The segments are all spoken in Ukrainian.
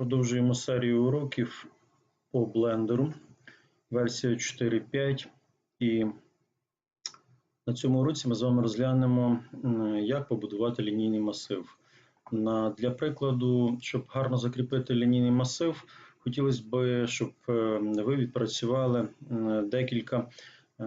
Продовжуємо серію уроків по блендеру, версія 4.5. І на цьому уроці ми з вами розглянемо, як побудувати лінійний масив. На, Для прикладу, щоб гарно закріпити лінійний масив, хотілося б, щоб е, ви відпрацювали декілька е,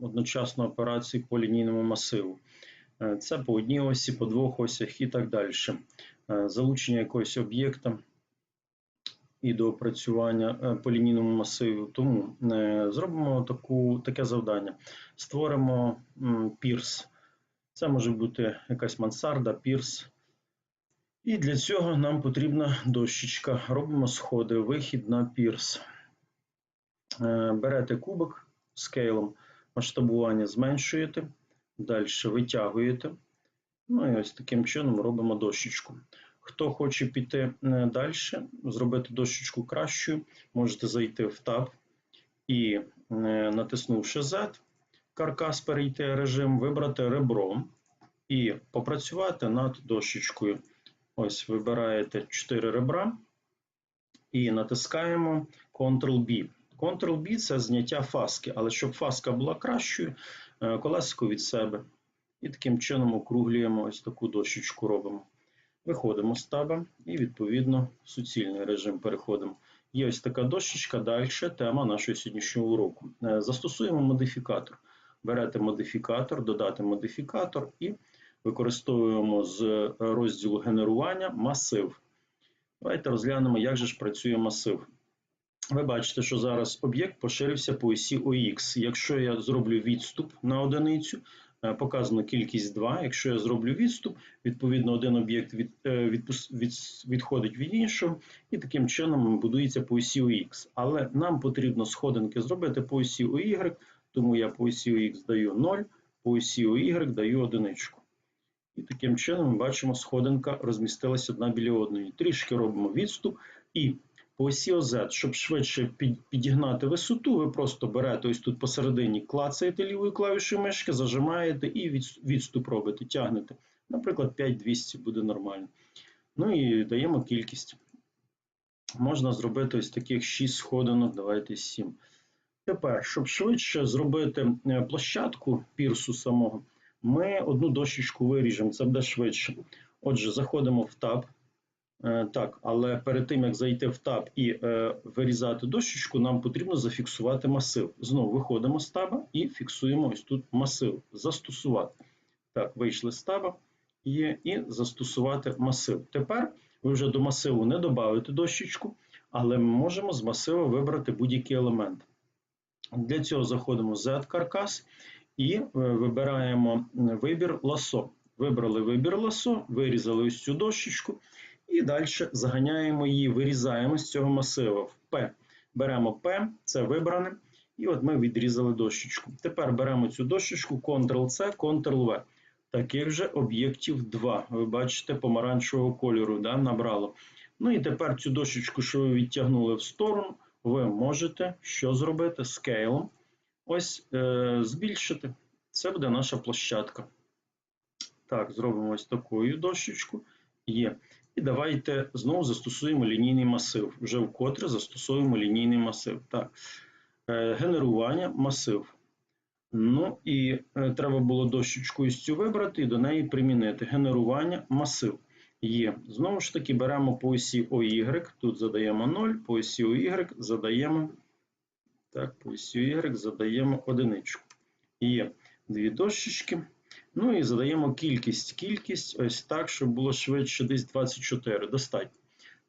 одночасно операцій по лінійному масиву. Е, Це по одній осі, по двох осях і так далі. Залучення якогось об'єкта і до опрацювання е, по лінійному масиву. Тому е, зробимо таку, таке завдання. Створимо пірс. Це може бути якась мансарда, пірс. І для цього нам потрібна дощечка. Робимо сходи, вихід на пірс. Е, Берете кубик скейлом, масштабування зменшуєте, далі витягуєте. Ну і ось таким чином робимо дощечку. Хто хоче піти далі, зробити дощечку кращою, можете зайти в таб і, е, натиснувши Z, каркас перейти режим, вибрати ребро і попрацювати над дощечкою. Ось вибираєте 4 ребра і натискаємо Ctrl-B. Ctrl-B це зняття фаски, але щоб фаска була кращою, е, колесико від себе. І таким чином округлюємо ось таку дощечку робимо. Виходимо з таба і, відповідно, в суцільний режим переходимо. Є ось така дощечка, далі тема нашого сьогоднішнього уроку. Е, Застосуємо модифікатор. Берете модифікатор, додати модифікатор і використовуємо з розділу генерування масив. Давайте розглянемо, як же ж працює масив. Ви бачите, що зараз об'єкт поширився по осі ОХ. Якщо я зроблю відступ на одиницю, показано кількість 2. Якщо я зроблю відступ, відповідно один об'єкт від, е, від, від, відходить від іншого, і таким чином будується по осі ОХ. Але нам потрібно сходинки зробити по осі ОY, тому я по осі ОХ даю 0, по осі ОY даю одиничку. І таким чином ми бачимо, сходинка розмістилася одна біля одної. Трішки робимо відступ. І по осі ОЗ, щоб швидше підігнати висоту, ви просто берете ось тут посередині, клацаєте лівою клавішою мишки, зажимаєте і відступ робите, тягнете. Наприклад, 5200 буде нормально. Ну і даємо кількість. Можна зробити ось таких 6 сходинок, давайте 7. Тепер, щоб швидше зробити е, площадку пірсу самого, ми одну дощечку виріжемо, це буде швидше. Отже, заходимо в таб. Е, так, але перед тим як зайти в таб і е, вирізати дощечку, нам потрібно зафіксувати масив. Знову виходимо з таба і фіксуємо ось тут масив. Застосувати. Так, вийшли з таба є, і застосувати масив. Тепер ви вже до масиву не додаєте дощечку, але ми можемо з масиву вибрати будь-який елемент. Для цього заходимо в Z-каркас і е, вибираємо вибір ласо. Вибрали вибір ласо, вирізали ось цю дощечку. І далі заганяємо її, вирізаємо з цього масиву в P. Беремо P, це вибране. І от ми відрізали дощечку. Тепер беремо цю дощечку, Ctrl-C, Ctrl-V. Таких же об'єктів 2. Ви бачите, помаранчевого кольору да, набрало. Ну і тепер цю дощечку, що ви відтягнули в сторону, ви можете що зробити? Скейлом. Ось е, збільшити. Це буде наша площадка. Так, зробимо ось такою дощечку. Є. І давайте знову застосуємо лінійний масив. Вже вкотре застосуємо лінійний масив. Так, е, Генерування масив. Ну і е, треба було дощечку із цю вибрати і до неї примінити. Генерування масив. Є. Знову ж таки, беремо по осі OY, тут задаємо 0, по осі OY задаємо. Так, по осі Y задаємо одиничку. Є дві дощечки. Ну і задаємо кількість. Кількість ось так, щоб було швидше десь 24. Достатньо.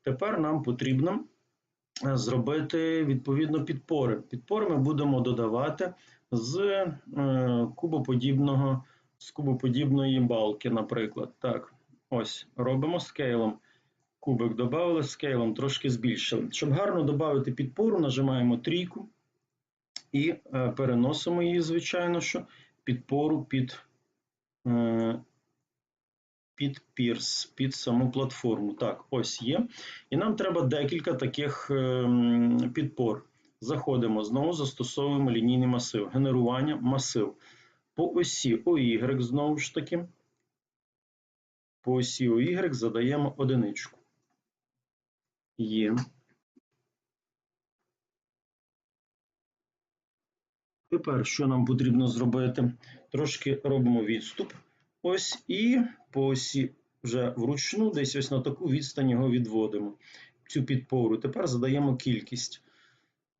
Тепер нам потрібно е, зробити відповідно підпори. Підпори ми будемо додавати з е, кубоподібного, з кубоподібної балки, наприклад. Так, ось робимо скейлом. Кубик додали, скейлом трошки збільшили. Щоб гарно додати підпору, нажимаємо трійку і е, переносимо її, звичайно, що підпору під під пірс, під саму платформу. Так, ось є. І нам треба декілька таких ем, підпор. Заходимо, знову застосовуємо лінійний масив. Генерування масив. По осі OY, знову ж таки. По осі OY задаємо одиничку. Є. Тепер що нам потрібно зробити? Трошки робимо відступ. Ось і по осі вже вручну, десь ось на таку відстань його відводимо. Цю підпору. Тепер задаємо кількість.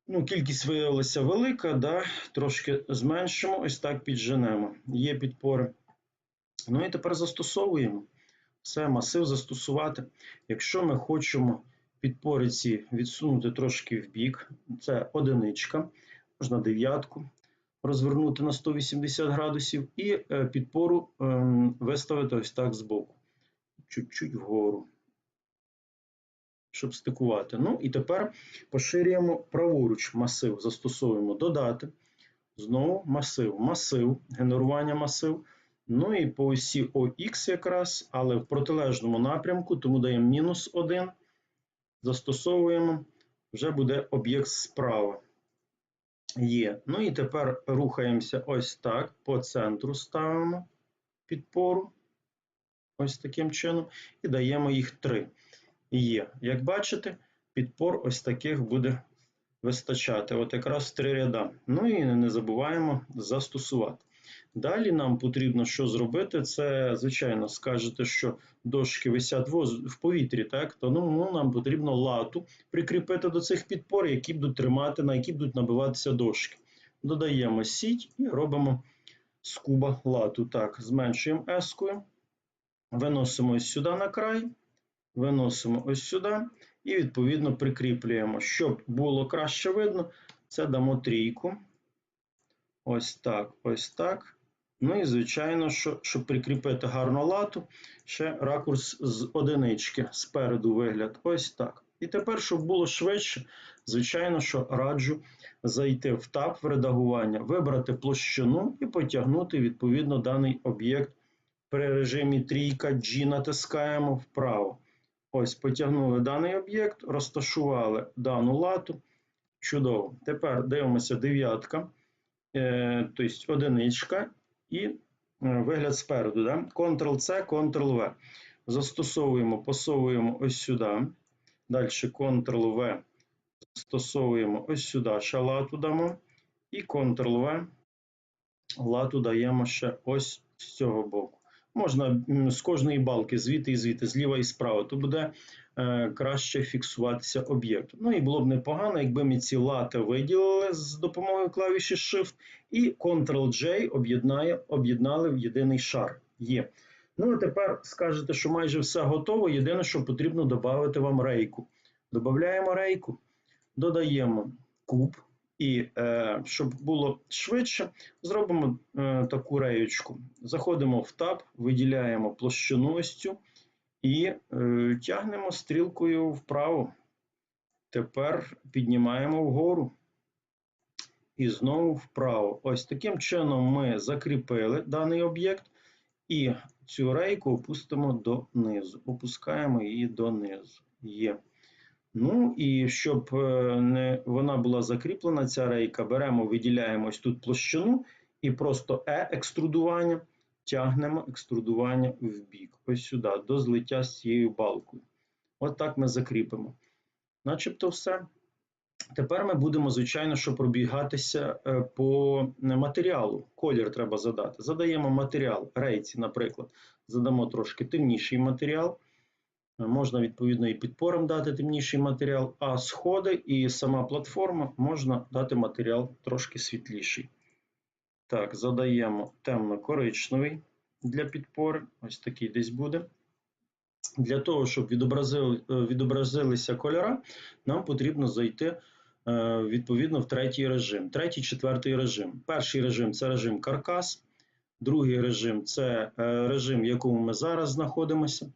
Ну, Кількість виявилася велика, да? трошки зменшимо, ось так підженемо. Є підпори. Ну і тепер застосовуємо. Все, масив застосувати. Якщо ми хочемо підпори ці відсунути трошки в бік, це одиничка, можна дев'ятку розвернути на 180 градусів і е, підпору ем, виставити ось так збоку. Чуть-чуть вгору. Щоб стикувати. Ну і тепер поширюємо праворуч масив, застосовуємо додати. Знову масив, масив, генерування масив. Ну і по осі ОХ якраз, але в протилежному напрямку, тому даємо мінус 1. Застосовуємо, вже буде об'єкт справа. Є. Ну і тепер рухаємося ось так. По центру ставимо підпору. Ось таким чином. І даємо їх три. Є. Як бачите, підпор ось таких буде вистачати. От якраз три ряда. Ну і не забуваємо застосувати. Далі нам потрібно що зробити? Це, звичайно, скажете, що дошки висять в повітрі, так? то ну, нам потрібно лату прикріпити до цих підпор, які будуть тримати, на які будуть набиватися дошки. Додаємо сіть і робимо з куба лату. Так, зменшуємо ескою, виносимо ось сюди на край, виносимо ось сюди і, відповідно, прикріплюємо. Щоб було краще видно, це дамо трійку. Ось так, ось так. Ну і, звичайно, що, щоб прикріпити гарну лату, ще ракурс з одинички спереду вигляд. Ось так. І тепер, щоб було швидше, звичайно, що раджу зайти в таб в редагування, вибрати площину і потягнути відповідно даний об'єкт. При режимі трійка G натискаємо вправо. Ось, потягнули даний об'єкт, розташували дану лату. Чудово. Тепер дивимося дев'ятка. Е, тобто одиничка і е, вигляд спереду. Да? Ctrl-C, Ctrl-V. Застосовуємо, посовуємо ось сюди. Далі Ctrl-V. Застосовуємо ось сюди, ще лату дамо. І Ctrl-V. Лату даємо ще ось з цього боку можна з кожної балки, звідти і звідти, зліва і справа, то буде краще фіксуватися об'єкт. Ну і було б непогано, якби ми ці лати виділили з допомогою клавіші Shift і Ctrl-J об'єднали в єдиний шар. Є. Ну, а тепер скажете, що майже все готово. Єдине, що потрібно додати вам рейку. Додаємо рейку, додаємо куб. І е, щоб було швидше, зробимо е, таку реєчку. Заходимо в таб, виділяємо площину ось цю і е, тягнемо стрілкою вправо. Тепер піднімаємо вгору. І знову вправо. Ось таким чином ми закріпили даний об'єкт, і цю рейку опустимо донизу. Опускаємо її донизу. Є. Ну і щоб е, не вона була закріплена, ця рейка, беремо, виділяємо ось тут площину і просто е-екструдування, тягнемо екструдування в бік, ось сюди, до злиття з цією балкою. От так ми закріпимо. Начебто все. Тепер ми будемо, звичайно, що пробігатися е, по матеріалу. Колір треба задати. Задаємо матеріал рейці, наприклад, задамо трошки темніший матеріал. Можна, відповідно, і підпорам дати темніший матеріал, а сходи і сама платформа можна дати матеріал трошки світліший. Так, задаємо темно-коричневий для підпори. Ось такий десь буде. Для того, щоб відобразили, е, відобразилися кольора, нам потрібно зайти е, відповідно в третій режим. Третій, четвертий режим. Перший режим це режим каркас, другий режим це е, режим, в якому ми зараз знаходимося.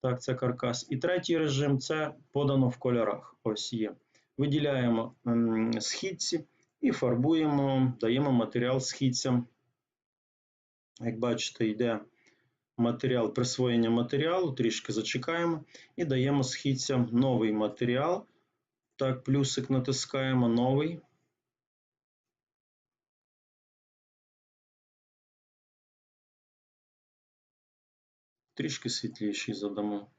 Так, це каркас. І третій режим це подано в кольорах. Ось є. Виділяємо східці і фарбуємо, даємо матеріал східцям. Як бачите, йде матеріал присвоєння матеріалу, трішки зачекаємо і даємо східцям новий матеріал. Так, плюсик натискаємо новий. трішки світліший задамо.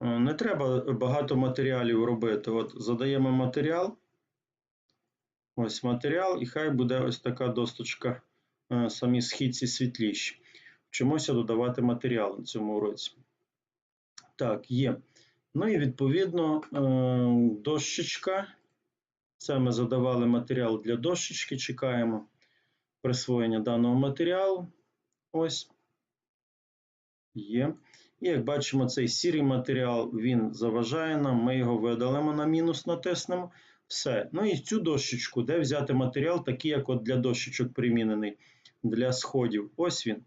Не треба багато матеріалів робити. От задаємо матеріал. Ось матеріал, і хай буде ось така досточка, е, самі східці світліші. Вчимося додавати матеріал на цьому уроці. Так, є. Ну і відповідно е, дощечка. Це ми задавали матеріал для дощечки. Чекаємо присвоєння даного матеріалу. Ось. Є. Як бачимо, цей сірий матеріал він заважає нам. Ми його видалимо на мінус, натиснемо. Все. Ну і цю дощечку, де взяти матеріал, такий, як от для дощечок примінений для сходів. Ось він.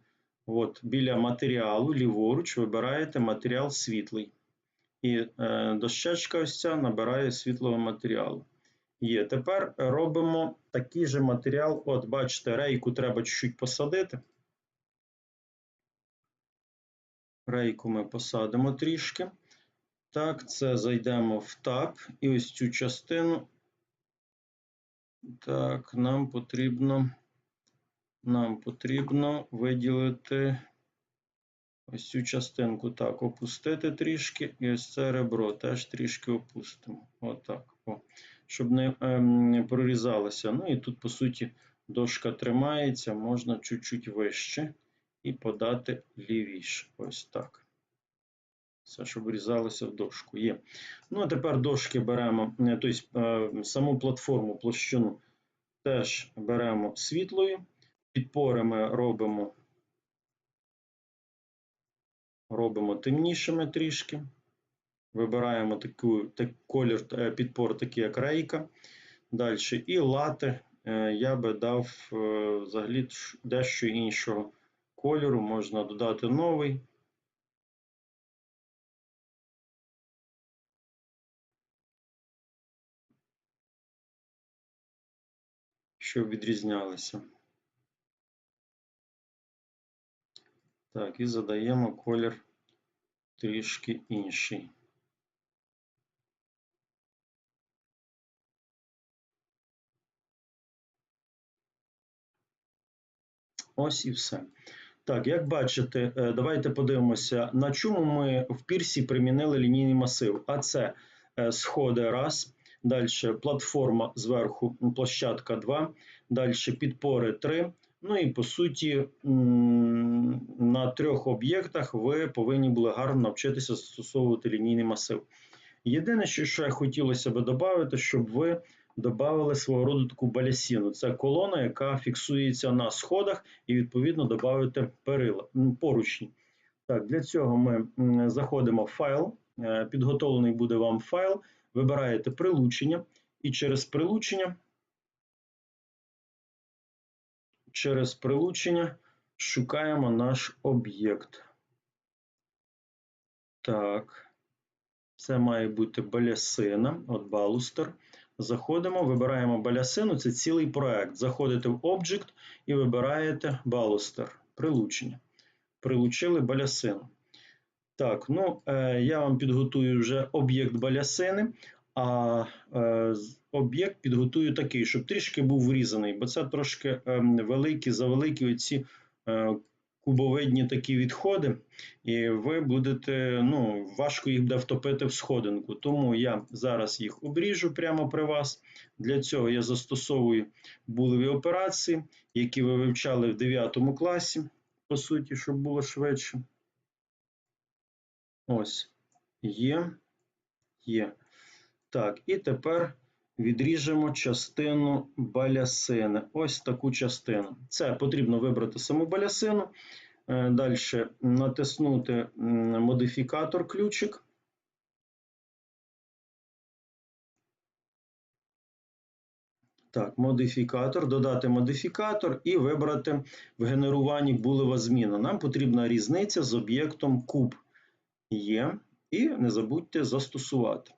От, біля матеріалу, ліворуч, вибираєте матеріал світлий. І е, дощечка ось ця набирає світлого матеріалу. Є. Тепер робимо такий же матеріал. От, бачите, рейку треба чуть-чуть посадити. Рейку ми посадимо трішки. Так, це зайдемо в таб. І ось цю частину. Так, нам потрібно. Нам потрібно виділити ось цю частинку. Так, опустити трішки, і ось це ребро теж трішки опустимо. Отак. О. Щоб не ем, прорізалося. Ну і тут, по суті, дошка тримається, можна чуть-чуть вище і подати лівіше. Ось так. Все, щоб врізалося в дошку. Є. Ну, а тепер дошки беремо, тобто саму платформу, площину теж беремо світлою. Підпори ми робимо, робимо темнішими трішки. Вибираємо таку, так, колір підпор, такий як рейка. Далі і лати я би дав взагалі дещо іншого кольору, можна додати новий. Щоб відрізнялися. Так, і задаємо колір трішки інший. Ось і все. Так, як бачите, давайте подивимося, на чому ми в пірсі примінили лінійний масив. А це сходи раз, далі платформа зверху, площадка 2, далі підпори 3. Ну і по суті, на трьох об'єктах ви повинні були гарно навчитися застосовувати лінійний масив. Єдине, що ще хотілося би додати, щоб ви додали свого роду таку балясіну. Це колона, яка фіксується на сходах, і відповідно додати перила поручні. Так, Для цього ми заходимо в файл, е, підготовлений буде вам файл, вибираєте прилучення, і через прилучення через прилучення шукаємо наш об'єкт. Так, це має бути балясина, от балустер. Заходимо, вибираємо балясину, це цілий проект. Заходите в Object і вибираєте балустер, прилучення. Прилучили балясину. Так, ну, е, я вам підготую вже об'єкт балясини, а е, об'єкт підготую такий, щоб трішки був врізаний, бо це трошки е, великі, завеликі оці е, кубовидні такі відходи, і ви будете, ну, важко їх буде втопити в сходинку. Тому я зараз їх обріжу прямо при вас. Для цього я застосовую булеві операції, які ви вивчали в 9 класі, по суті, щоб було швидше. Ось, є, є. Так, і тепер відріжемо частину балясини. Ось таку частину. Це потрібно вибрати саму балясину. Е, Далі натиснути модифікатор ключик. Так, модифікатор, додати модифікатор і вибрати в генеруванні булева зміна. Нам потрібна різниця з об'єктом куб. Є. І не забудьте застосувати.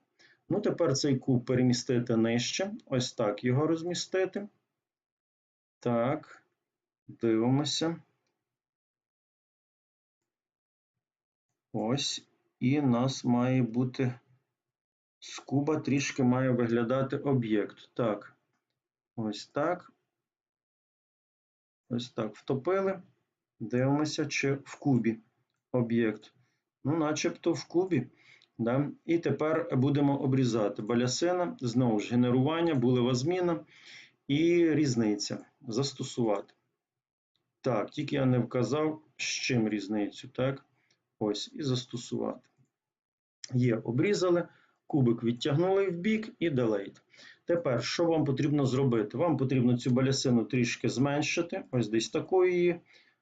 Ну, тепер цей куб перемістити нижче. Ось так його розмістити. Так, дивимося. Ось. І у нас має бути з куба трішки має виглядати об'єкт. Так, ось так. Ось так втопили. Дивимося, чи в кубі об'єкт. Ну, начебто в кубі. Да? І тепер будемо обрізати балясина, знову ж генерування, булева зміна і різниця. Застосувати. Так, тільки я не вказав, з чим різницю. Так, ось, і застосувати. Є, обрізали, кубик відтягнули в бік і делейт. Тепер, що вам потрібно зробити? Вам потрібно цю балясину трішки зменшити, ось десь такою її,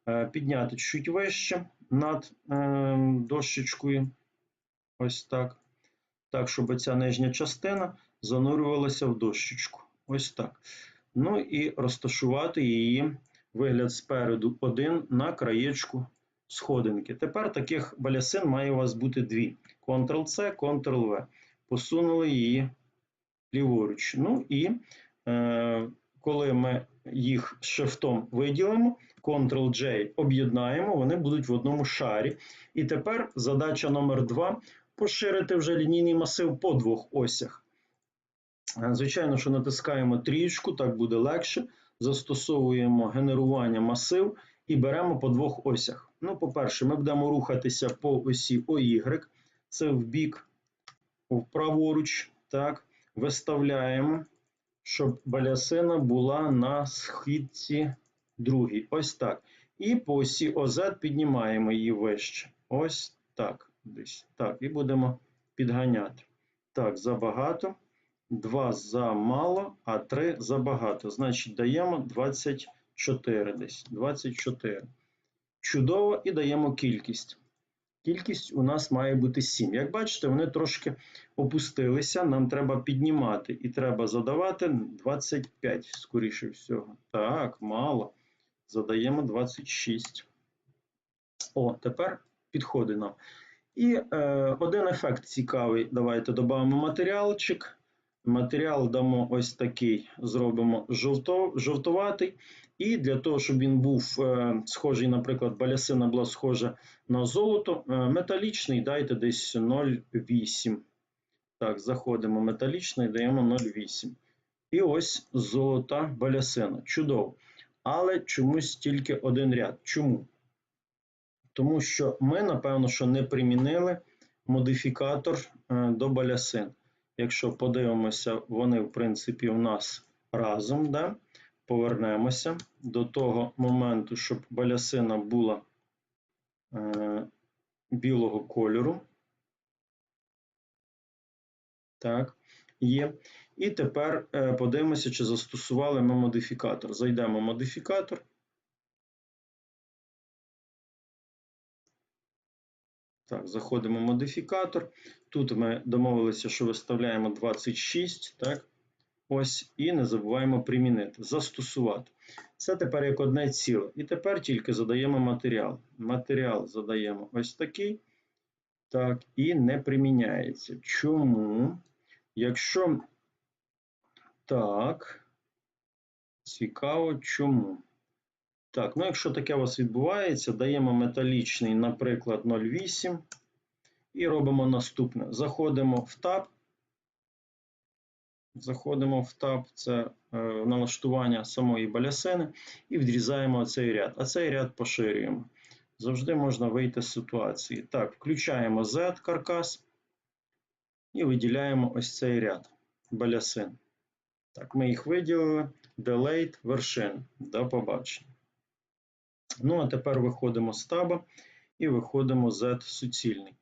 е, підняти чуть вище над е, дощечкою. Ось так. Так, щоб ця нижня частина занурювалася в дощечку. Ось так. Ну і розташувати її вигляд спереду один на краєчку сходинки. Тепер таких балясин має у вас бути дві: Ctrl-C, Ctrl-V. Посунули її ліворуч. Ну і е, коли ми їх шифтом виділимо, Ctrl-J об'єднаємо, вони будуть в одному шарі. І тепер задача номер 2 поширити вже лінійний масив по двох осях. Е, звичайно, що натискаємо трієчку, так буде легше. Застосовуємо генерування масив і беремо по двох осях. Ну, по-перше, ми будемо рухатися по осі OY, це в бік, вправоруч, так, виставляємо, щоб балясина була на східці другій. Ось так. І по осі ОЗ піднімаємо її вище. Ось так. Десь. Так, і будемо підганяти. Так, забагато. 2 замало, а 3 забагато. Значить, даємо 24 десь. 24. Чудово, і даємо кількість. Кількість у нас має бути 7. Як бачите, вони трошки опустилися. Нам треба піднімати і треба задавати 25, скоріше всього. Так, мало. Задаємо 26. О, тепер підходить нам. І е, один ефект цікавий. Давайте додамо матеріалчик. Матеріал дамо ось такий, зробимо жовто, жовтуватий. І для того, щоб він був е, схожий, наприклад, балясина була схожа на золото, е, металічний дайте десь 0,8. Так, заходимо металічний, даємо 0,8. І ось золота балясина. Чудово. Але чомусь тільки один ряд. Чому? Тому що ми, напевно, що не примінили модифікатор е, до балясин. Якщо подивимося, вони, в принципі, у нас разом. Да? Повернемося до того моменту, щоб балясина була е, білого кольору. Так, є. І тепер е, подивимося, чи застосували ми модифікатор. Зайдемо в модифікатор. Так, заходимо в модифікатор. Тут ми домовилися, що виставляємо 26. Так, ось, і не забуваємо примінити, застосувати. Це тепер як одне ціле. І тепер тільки задаємо матеріал. Матеріал задаємо ось такий. Так, і не приміняється. Чому? Якщо так, цікаво, чому? Так, ну якщо таке у вас відбувається, даємо металічний, наприклад, 0,8 і робимо наступне. Заходимо в таб. Заходимо в таб, це е, налаштування самої балясини, і відрізаємо цей ряд. А цей ряд поширюємо. Завжди можна вийти з ситуації. Так, включаємо Z каркас і виділяємо ось цей ряд балясин. Так, ми їх виділили. Delete вершин. До побачення. Ну, а тепер виходимо з таба і виходимо Z суцільний.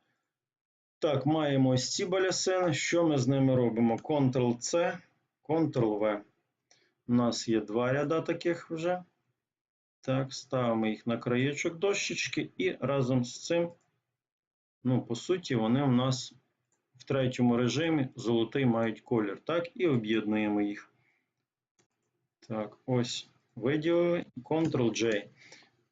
Так, маємо ось ці балясини. Що ми з ними робимо? Ctrl-C, Ctrl-V. У нас є два ряда таких вже. Так, ставимо їх на краєчок дощечки, і разом з цим, ну, по суті, вони у нас в третьому режимі золотий мають колір. Так, і об'єднуємо їх. Так, ось виділили. Ctrl-J.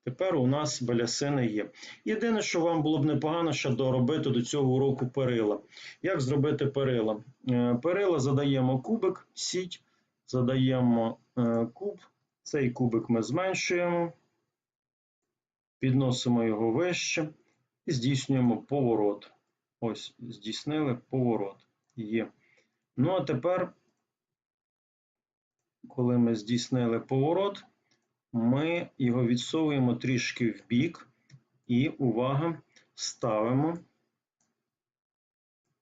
Тепер у нас балясини є. Єдине, що вам було б непогано ще доробити до цього уроку перила. Як зробити перила? Е, перила задаємо кубик, сіть, задаємо е, куб. Цей кубик ми зменшуємо, підносимо його вище і здійснюємо поворот. Ось, здійснили поворот. Є. Ну, а тепер, коли ми здійснили поворот, ми його відсовуємо трішки в бік і, увага, ставимо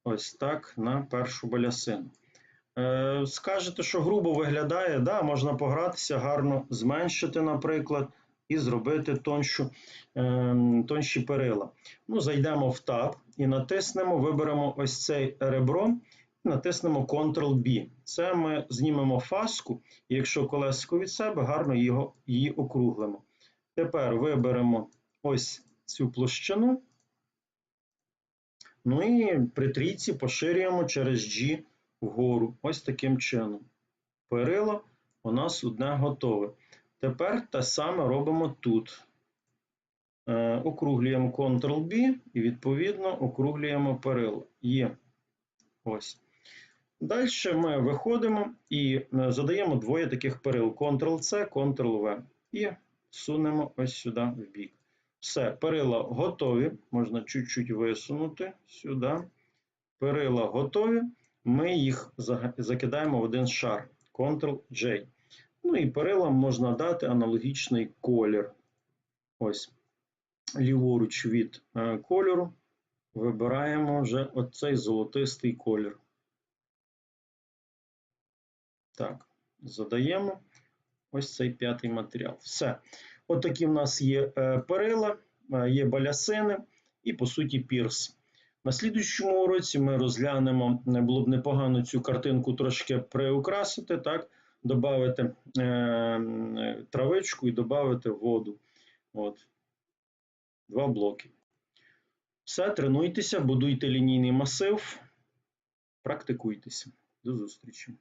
ось так на першу балясину. Е, скажете, що грубо виглядає, да, можна погратися, гарно зменшити, наприклад, і зробити тоншу, е, тонші перила. Ну, зайдемо в таб і натиснемо, виберемо ось цей ребро натиснемо Ctrl-B. Це ми знімемо фаску, і якщо колесико від себе, гарно його, її округлимо. Тепер виберемо ось цю площину. Ну і при трійці поширюємо через G вгору. Ось таким чином. Перило у нас одне готове. Тепер те саме робимо тут. Е, округлюємо Ctrl-B і, відповідно, округлюємо перило. Є. Ось. Далі ми виходимо і е, задаємо двоє таких перил: Ctrl-C, Ctrl-V. І сунемо ось сюди в бік. Все, перила готові. Можна чуть-чуть висунути сюди. Перила готові. Ми їх закидаємо в один шар. Ctrl-J. Ну і перилам можна дати аналогічний колір. Ось. Ліворуч від е, кольору вибираємо вже оцей золотистий колір. Так, задаємо ось цей п'ятий матеріал. Все. От такі в нас є е, перила, е, є балясини і, по суті, пірс. На слідуючому уроці ми розглянемо, було б непогано цю картинку трошки приукрасити, так, додати е, травичку і додати воду. От. Два блоки. Все, тренуйтеся, будуйте лінійний масив, практикуйтеся. До зустрічі.